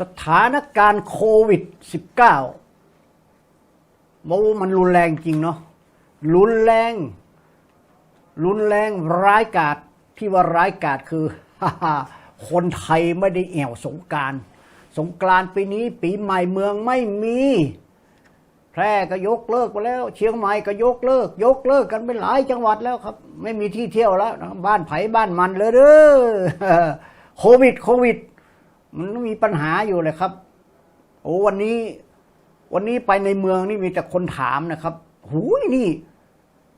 สถานการณ์โควิด -19 โอ้มันรุนแรงจริงเนาะรุนแรง รุนแรงร้ายกาจที่ว่าร้ายกาจคือ คนไทยไม่ได้แอวสงการ สงกรานปีนี้ปีใหม่เมืองไม่มี แพร่ก็ยกเลิกไปแล้ว เชียงใหม่ก็ยกเลิก ยกเลิกกันไปหลายจังหวัดแล้วครับ ไม่มีที่เที่ยวแล้ว บ้านไผ่บ้านมันเลยเด้อโควิดโควิด มันมีปัญหาอยู่เลยครับ โอ้วันนี้ วันนี้ไปในเมืองนี่มีแต่คนถามนะครับ หูยนี่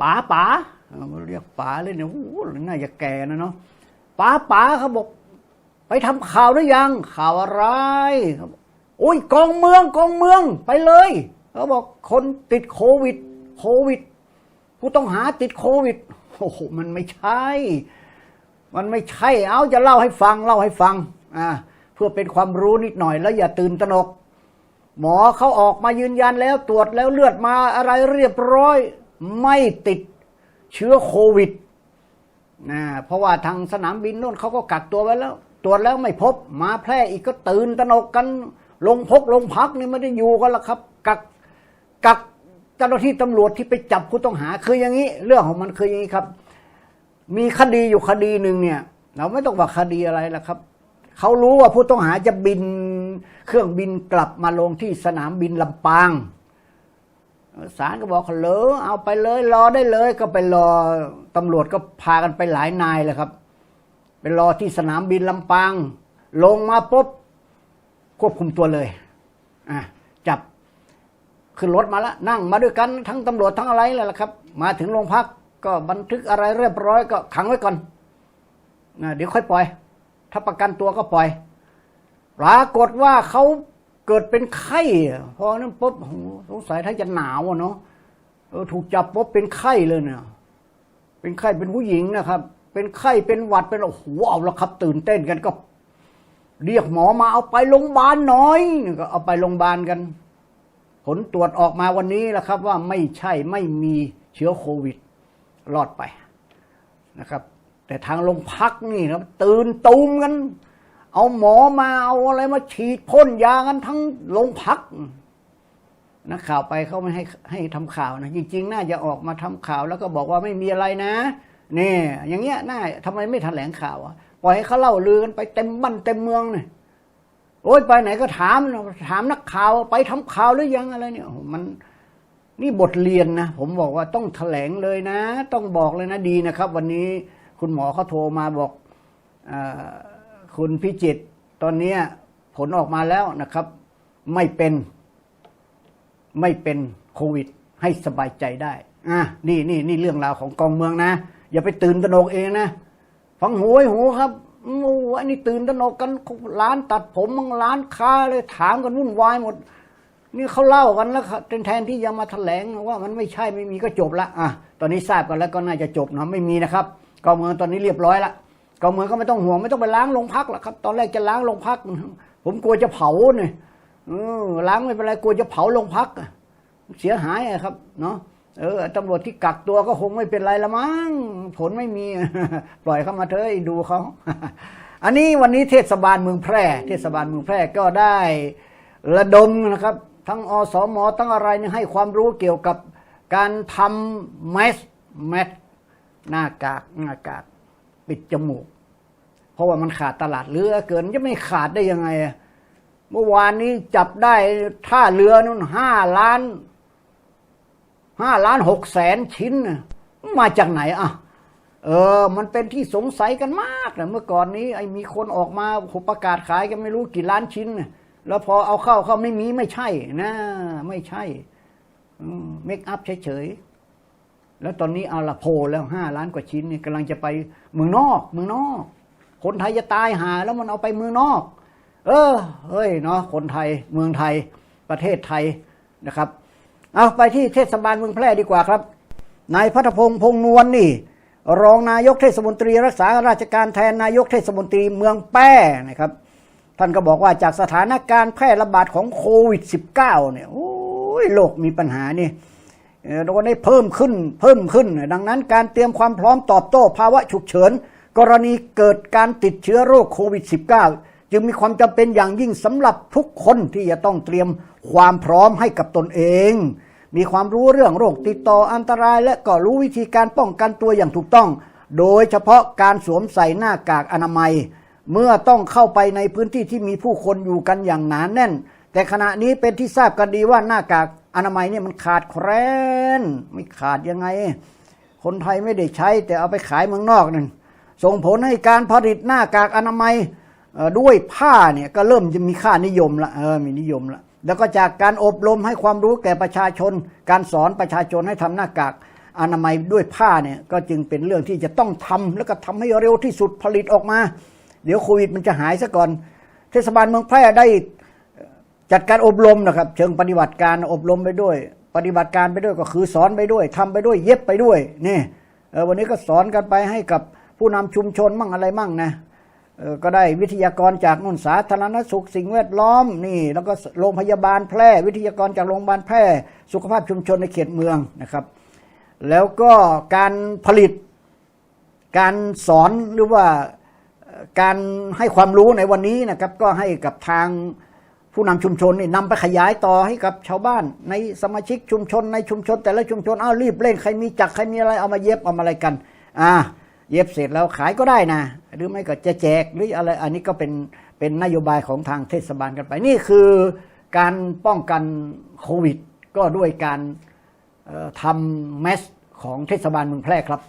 ป๋าป๋าเออเรียกป๋าเลยเนี่ยโอ้โหน่าจะแก่นะเนาะป๋าป๋าเขาบอก ไปทำข่าวหรือยัง ข่าวอะไรเขาบอกโอ้ยกองเมืองกองเมืองไปเลยเขาบอกคนติดโควิด โควิด ผู้ต้องหาติดโควิดโอ้โหมันไม่ใช่ มันไม่ใช่ เอาจะเล่าให้ฟัง เล่าให้ฟัง อ่า พื่อเป็นความรู้นิดหน่อยแล้วอย่าตื่นตระหนก หมอเขาออกมายืนยันแล้วตรวจแล้วเลือดมาอะไรเรียบร้อย ไม่ติดเชื้อโควิดนะเพราะว่าทางสนามบินโน่นเขาก็กักตัวไว้แล้ว ตรวจแล้วไม่พบมาแพร่อีกก็ตื่นตระหนกกัน ลงพกลงพักนี่ไม่ได้อยู่กันละครับ กักกักเจ้าหน้าที่ตำรวจที่ไปจับผู้ต้องหาคืออย่างนี้ เรื่องของมันคืออย่างนี้ครับ มีคดีอยู่คดีหนึ่งเนี่ย เราไม่ต้องว่าคดีอะไรละครับ เขารู้ว่าผู้ต้องหาจะบินเครื่องบินกลับมาลงที่สนามบินลำปางศาลก็บอกเหลอเอาไปเลย รอได้เลย ก็ไปรอตำรวจก็พากันไปหลายนายเลยครับ ไปรอที่สนามบินลำปาง ลงมาปุ๊บควบคุมตัวเลยอะจับขึ้นรถมาแล้วนั่งมาด้วยกันทั้งตำรวจทั้งอะไรเลยละครับ มาถึงโรงพักก็บันทึกอะไรเรียบร้อยก็ขังไว้ก่อนนะเดี๋ยวค่อยปล่อย ถ้าประกันตัวก็ปล่อย ปรากฏว่าเขาเกิดเป็นไข้พอนั้นปุ๊บสงสัยถ้าจะหนาวอะเนาะถูกจับปุ๊บเป็นไข้เลยเนี่ย เป็นไข้เป็นผู้หญิงนะครับ เป็นไข้เป็นหวัดเป็นโอ้โหเอาละครับ ตื่นเต้นกันก็ เรียกหมอมาเอาไปโรงพยาบาลหน่อยก็เอาไปโรงพยาบาลกัน ผลตรวจออกมาวันนี้แหละครับ ว่าไม่ใช่ไม่มีเชื้อโควิดรอดไปนะครับ แต่ทางโรงพักนี่นะตื่นตูมกัน เอาหมอมาเอาอะไรมาฉีดพ่นยากันทั้งโรงพักนักข่าวไปเขาไม่ให้ให้ทำข่าวนะจริง ๆ น่าจะออกมาทำข่าว แล้วก็บอกว่าไม่มีอะไรนะนี่อย่างเงี้ยน่าทำไมไม่แถลงข่าวอะปล่อยให้เขาเล่าลือกันไปเต็มบ้านเต็มเมืองเนี่ยโอ้ยไปไหนก็ถามถามนักข่าวไปทำข่าวหรือยังอะไรเนี่ยมันนี่บทเรียนนะผมบอกว่าต้องแถลงเลยนะ ต้องบอกเลยนะดีนะครับ วันนี้ คุณหมอเขาโทรมาบอกอคุณพิจิตตอนนี้ผลออกมาแล้วนะครับ ไม่เป็นไม่เป็นโควิด ให้สบายใจได้อะนี่นี่นี่เรื่องราวของกองเมืองนะ อย่าไปตื่นตระหนกเองนะฟังหูไว้หูครับโอ้อันนี้ตื่นตระหนกกันร้านตัดผมบางร้านค้าเลยถามกันวุ่นวายหมด นี่เขาเล่ากันแล้วครับแทนที่จะมาแถลงว่ามันไม่ใช่ไม่มีก็จบละอะตอนนี้ทราบกันแล้วก็น่าจะจบนะไม่มีนะครับ กองเมืองตอนนี้เรียบร้อยละกองเมืองก็ไม่ต้องห่วงไม่ต้องไปล้างโรงพักหรอกครับ ตอนแรกจะล้างโรงพัก ผมกลัวจะเผาเนี่ยออล้างไม่เป็นไรกลัวจะเผาโรงพักเสียหายครับ เนาะเออตำรวจที่กักตัวก็คงไม่เป็นไรละมั้งผลไม่มี ปล่อยเข้ามาเถอะดูเขาอันนี้วันนี้เทศบาลเมืองแพร่ เทศบาลเมืองแพร่ก็ได้ระดมนะครับ ทั้งอสมทั้งอะไรนี่ให้ความรู้เกี่ยวกับการทำแมสแมส หน้ากากหน้ากากปิดจมูก เพราะว่ามันขาดตลาดเหลือเกินจะไม่ขาดได้ยังไง เมื่อวานนี้จับได้ท่าเรือนู่นห้าล้านห้าล้านหกแสนชิ้น มาจากไหนอะ เออ มันเป็นที่สงสัยกันมากนะเมื่อก่อนนี้ ไอ้มีคนออกมาประกาศขายกันไม่รู้กี่ล้านชิ้น แล้วพอเอาเข้าเข้าไม่มีไม่ใช่นะ ไม่ใช่เมคอัพเฉยๆ แล้วตอนนี้เอาละโพลแล้วห้าล้านกว่าชิ้นเนี่ยกำลังจะไปเมืองนอก เมืองนอก คนไทยจะตายหา แล้วมันเอาไปเมืองนอก เออเฮ้ยเนาะคนไทยเมืองไทยประเทศไทยนะครับ เอาไปที่เทศบาลเมืองแพร่ดีกว่าครับนายพัฒพงษ์พงนวลนี่ รองนายกเทศมนตรี รักษาราชการแทนนายกเทศมนตรีเมืองแป้นะครับ ท่านก็บอกว่าจากสถานการณ์แพร่ระบาดของโควิด -19 เนี่ยโอ้ยโลกมีปัญหานี่ เอ่อตอนนี้เพิ่มขึ้นเพิ่มขึ้น ดังนั้นการเตรียมความพร้อมตอบโต้ภาวะฉุกเฉิน กรณีเกิดการติดเชื้อโรคโควิด -19 จึงมีความจำเป็นอย่างยิ่งสำหรับทุกคนที่จะต้องเตรียมความพร้อมให้กับตนเอง มีความรู้เรื่องโรคติดต่ออันตราย และก็รู้วิธีการป้องกันตัวอย่างถูกต้อง โดยเฉพาะการสวมใส่หน้ากากอนามัย เมื่อต้องเข้าไปในพื้นที่ที่มีผู้คนอยู่กันอย่างหนานแน่น แต่ขณะนี้เป็นที่ทราบกันดีว่าหน้ากาก อนามัยเนี่ยมันขาดแคลนไม่ขาดยังไง คนไทยไม่ได้ใช้ แต่เอาไปขายเมืองนอกนั่นส่งผลให้การผลิตหน้ากากอนามัยด้วยผ้าเนี่ยก็เริ่มจะมีค่านิยมละเออมีนิยมละแล้วก็จากการอบรมให้ความรู้แก่ประชาชน การสอนประชาชนให้ทำหน้ากากอนามัยด้วยผ้าเนี่ยก็จึงเป็นเรื่องที่จะต้องทำแล้วก็ทำให้เร็วที่สุดผลิตออกมา เดี๋ยวโควิดมันจะหายซะก่อน เทศบาลเมืองแพร่ได้ จัดการอบรมนะครับ เชิงปฏิบัติการอบรมไปด้วย ปฏิบัติการไปด้วยก็คือสอนไปด้วยทำไปด้วยเย็บไปด้วยนี่เออวันนี้ก็สอนกันไปให้กับผู้นำชุมชนมั่งอะไรมั่งนะก็ได้วิทยากรจากนุ่นสาธารณสุขสิ่งแวดล้อมนี่แล้วก็โรงพยาบาลแพร่ วิทยากรจากโรงพยาบาลแพร่ สุขภาพชุมชนในเขตเมืองนะครับ แล้วก็การผลิต การสอนหรือว่าการให้ความรู้ในวันนี้นะครับ ก็ให้กับทาง ผู้นำชุมชนนี่นำไปขยายต่อให้กับชาวบ้าน ในสมาชิกชุมชน ในชุมชน แต่ละชุมชนเอารีบเร่งใครมีจักรใครมีอะไรเอามาเย็บเอามาอะไรกัน อ่า เย็บเสร็จแล้วขายก็ได้นะ หรือไม่ก็จะแจกหรืออะไร อันนี้ก็เป็นเป็นนโยบายของทางเทศบาลกันไป นี่คือการป้องกันโควิด ก็ด้วยการทำแมสของเทศบาลเมืองแพร่ครับ